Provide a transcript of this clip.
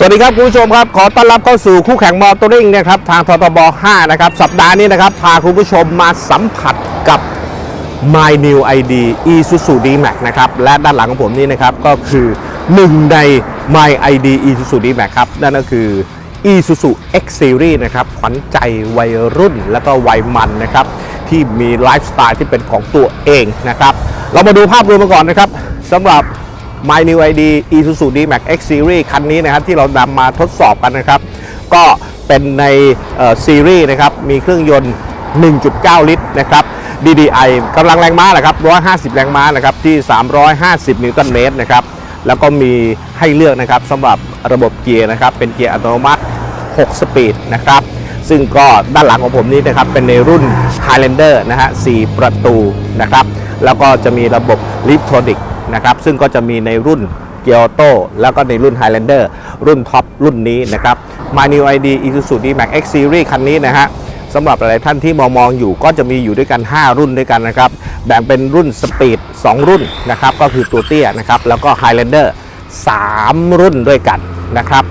สวัสดีครับคุณผู้ชมครับ ขอต้อนรับเข้าสู่คู่แข่งมอเตอร์ริงนะครับทางททบ 5 นะครับ สัปดาห์นี้นะครับ พาคุณผู้ชมมาสัมผัสกับ My New ID Isuzu D-Max นะครับ และด้านหลังของผมนี่นะครับ ก็คือหนึ่งใน My ID Isuzu D-Max ครับ นั่นก็คือ Isuzu X Series นะครับ ขวัญใจวัยรุ่นและก็วัยมันนะครับ ที่มีไลฟ์สไตล์ที่เป็นของตัวเองนะครับ เรามาดูภาพรวมกันก่อนนะครับสำหรับ My New ID Isuzu D-Max X Series คันนี้นะครับที่เรานำมาทดสอบกันนะครับ ก็เป็นในซีรีส์นะครับ มีเครื่องยนต์ 1.9 ลิตรนะครับ DDI กำลังแรงม้าแหละครับ 150 แรงม้านะครับที่ 350 นิวตันเมตรนะครับ แล้วก็มีให้เลือกนะครับสำหรับระบบเกียร์นะครับ เป็นเกียร์อัตโนมัติ 6 สปีดนะครับ ซึ่งก็ด้านหลังของผมนี้นะครับ เป็นในรุ่น Highlander นะฮะ 4 ประตูนะครับ แล้วก็จะมีระบบ l i f t r o n i c นะครับ ซึ่งก็จะมีในรุ่นเกียร์โตแล้วก็ในรุ่น Highlander รุ่นท็อปรุ่นนี้นะครับ My New ID Isuzu D-Max X Series คันนี้นะฮะสำหรับหลายท่านที่มองมองอยู่ก็จะมีอยู่ด้วยกัน 5 รุ่นด้วยกันนะครับ แบ่งเป็นรุ่นสปีด2รุ่นนะครับ ก็คือตัวเตี้ยนะครับ แล้วก็ Highlander 3 รุ่นด้วยกันนะครับ